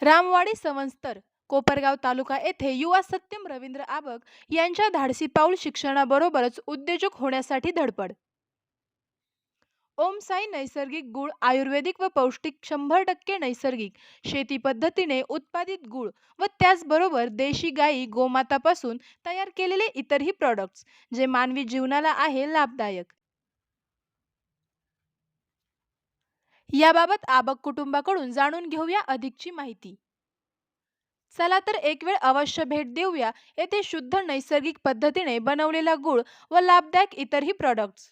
रामवाडी संवत्सर कोपरगाव तालुका येथे युवा सत्यम रवींद्र आबक यांच्या धाडसी पाऊल शिक्षणाबरोबरच उद्योजक होण्यासाठी धडपड. ओम साई नैसर्गिक गुळ आयुर्वेदिक व पौष्टिक शंभर टक्के नैसर्गिक शेती पद्धतीने उत्पादित गुळ व त्याचबरोबर देशी गाई गोमातापासून तयार केलेले इतरही प्रॉडक्ट्स जे मानवी जीवनाला आहे लाभदायक. याबाबत आबक कुटुंबाकडून जाणून घेऊया अधिकची माहिती. चला तर एक वेळ अवश्य भेट देऊया. येथे शुद्ध नैसर्गिक पद्धतीने बनवलेला गुळ व लाभदायक इतरही प्रॉडक्ट्स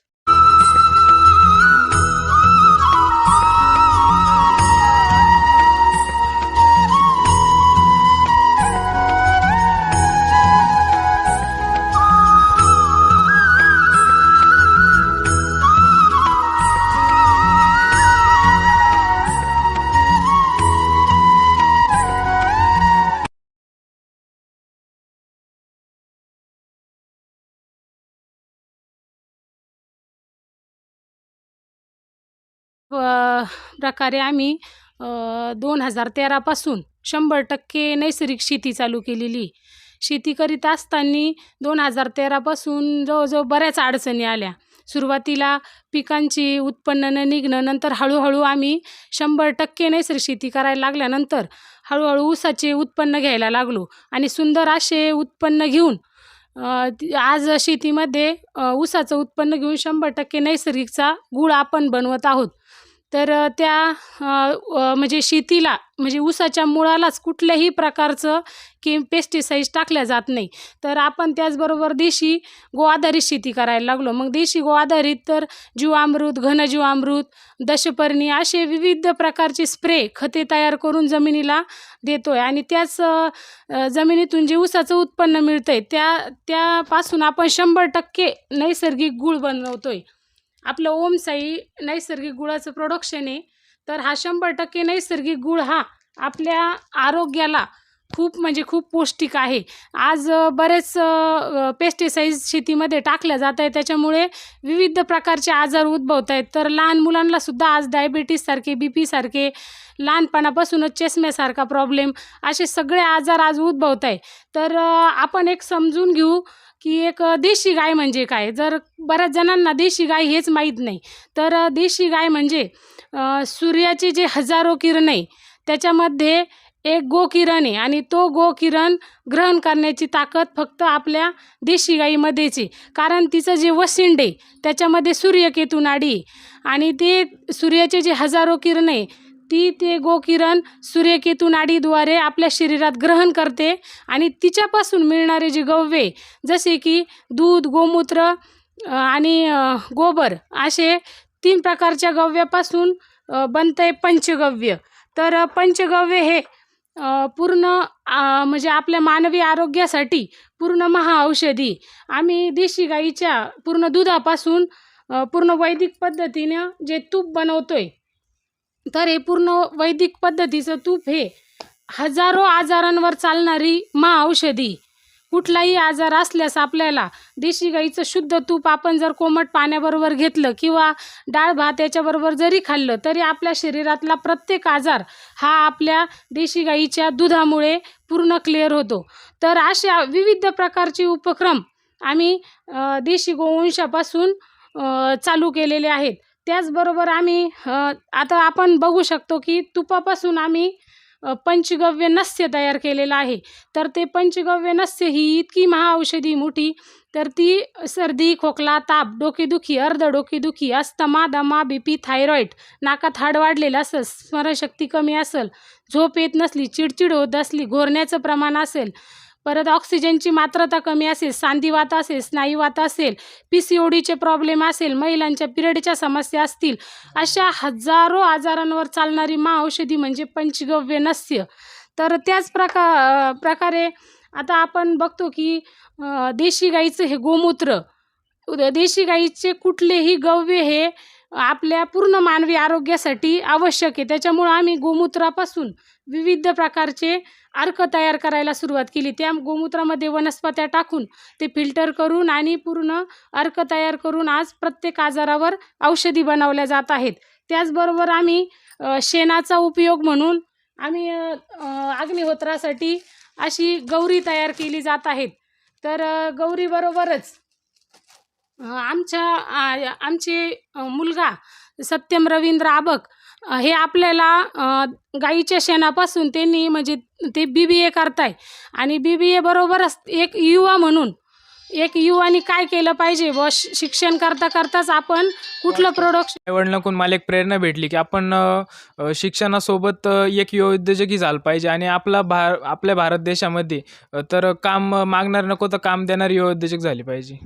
प्रकारे आम्ही दोन हजार तेरापासून शंभर टक्के नैसर्गिक शेती चालू केलेली. शेती करीत असताना दोन हजार तेरापासून जवळजवळ बऱ्याच अडचणी आल्या. सुरुवातीला पिकांची उत्पन्न न निघणं नंतर हळूहळू आम्ही शंभर टक्के नैसर्गिक शेती करायला लागल्यानंतर हळूहळू ऊसाचे उत्पन्न घ्यायला लागलो आणि सुंदर असे उत्पन्न घेऊन आज शेतीमध्ये ऊसाचं उत्पन्न घेऊन शंभर टक्के नैसर्गिकचा गूळ आपण बनवत आहोत. तर त्या म्हणजे शेतीला म्हणजे ऊसाच्या मुळालाच कुठल्याही प्रकारचं की पेस्टिसाईड्स टाकल्या जात नाही. तर आपण त्याचबरोबर देशी गोआधारित शेती करायला लागलो. मग देशी गोआधारित तर जीवामृत घनजीवामृत दशपर्णी असे विविध प्रकारचे स्प्रे खते तयार करून जमिनीला देतो आहे आणि त्याच जमिनीतून जे ऊसाचं उत्पन्न मिळतं आहे त्या त्यापासून आपण शंभर टक्के नैसर्गिक गुळ बनवतो आहे आपलं ओमसाई नैसर्गिक गुळाचं प्रोडक्शन आहे. तर हा शंभर टक्के नैसर्गिक गुळ हा आपल्या आरोग्याला खूप म्हणजे खूप पौष्टिक आहे. आज बरेच पेस्टिसाईज शेतीमध्ये टाकल्या जात आहे त्याच्यामुळे विविध प्रकारचे आजार उद्भवत आहेत. तर लहान मुलांनासुद्धा आज डायबिटीससारखे बी पीसारखे लहानपणापासूनच चष्म्यासारखा प्रॉब्लेम असे सगळे आजार आज उद्भवत आहे तर आपण एक समजून घेऊ की एक देशी गाय म्हणजे काय? जर बऱ्याच जणांना देशी गाय हेच माहीत नाही तर देशी गाय म्हणजे सूर्याचे जे हजारो किरण आहे त्याच्यामध्ये एक गोकिरण आहे आणि तो गोकिरण ग्रहण करण्याची ताकद फक्त आपल्या देशी गाईमध्येच आहे. कारण तिचं जे वसिंड आहे त्याच्यामध्ये सूर्यकेतू नाडी आणि ते सूर्याचे जे हजारो किरण आहे ती ते गोकिरण सूर्यकेतू नाडीद्वारे आपल्या शरीरात ग्रहण करते आणि तिच्यापासून मिळणारे जे गव्ये जसे की दूध गोमूत्र आणि गोबर असे तीन प्रकारच्या गव्यापासून बनतंय बनतं आहे पंचगव्य. तर पंचगव्य हे पूर्ण म्हणजे आपल्या मानवी आरोग्यासाठी पूर्ण महाऔषधी. आम्ही देशी गाईच्या पूर्ण दुधापासून पूर्ण वैदिक पद्धतीनं जे तूप बनवतो आहे तर हे पूर्ण वैदिक पद्धतीचं तूप हे हजारो आजारांवर चालणारी मा औषधी. कुठलाही आजार असल्यास आपल्याला देशी गाईचं शुद्ध तूप आपण जर कोमट पाण्याबरोबर घेतलं किंवा डाळ भात याच्याबरोबर जरी खाल्लं तरी आपल्या शरीरातला प्रत्येक आजार हा आपल्या देशी गाईच्या दुधामुळे पूर्ण क्लिअर होतो. तर अशा विविध प्रकारचे उपक्रम आम्ही देशी गोवंशापासून चालू केलेले आहेत. त्याचबरोबर आम्ही आता आपण बघू शकतो की तुपापासून आम्ही पंचगव्य नस्य तयार केलेलं आहे. तर ते पंचगव्य नस्य ही इतकी महाऔषधी मोठी तर ती सर्दी खोकला ताप डोकेदुखी अर्ध डोकेदुखी अस्थमा दमा बी पी थायरॉईड नाकात हाड वाढलेलं असेल स्मरणशक्ती कमी असेल झोप येत नसली चिडचिड होत असली घोरण्याचं प्रमाण असेल परत ऑक्सिजनची मात्रता कमी असेल सांधिवात असेल स्नायूवात असेल पी सी ओ डीचे प्रॉब्लेम असेल महिलांच्या पिरियडच्या समस्या असतील अशा हजारो आजारांवर चालणारी महाऔषधी म्हणजे पंचगव्य नस्य. तर त्याच प्रका प्रकारे आता आपण बघतो की देशी गाईचं हे गोमूत्र देशी गाईचे कुठलेही गव्य हे आपल्या पूर्ण मानवी आरोग्यासाठी आवश्यक आहे. त्याच्यामुळं आम्ही गोमूत्रापासून विविध प्रकारचे अर्क तयार करायला सुरुवात केली. त्या गोमूत्रामध्ये वनस्पत्या टाकून ते फिल्टर करून आणि पूर्ण अर्क तयार करून आज प्रत्येक आजारावर औषधी बनवल्या जात आहेत. त्याचबरोबर आम्ही शेणाचा उपयोग म्हणून आम्ही अग्निहोत्रासाठी अशी गौरी तयार केली जात आहेत. तर गौरीबरोबरच आमच्या आमचे मुलगा सत्यम रवींद्र आबक हे आपल्याला गाईच्या शेणापासून त्यांनी म्हणजे ते बी बी ए करताय. आणि बी बी ए बरोबरच एक युवा म्हणून एक युवानी काय केलं पाहिजे व शिक्षण करता करताच आपण कुठलं प्रोडक्ट आईवडिलांकडून मला एक प्रेरणा भेटली की आपण अ, शिक्षणासोबत अ, एक युवा उद्योजकही झालं पाहिजे आणि आपला भार आपल्या भारत देशामध्ये अ, तर काम मागणार नको तर काम देणारी युवा उद्योजक झाली पाहिजे.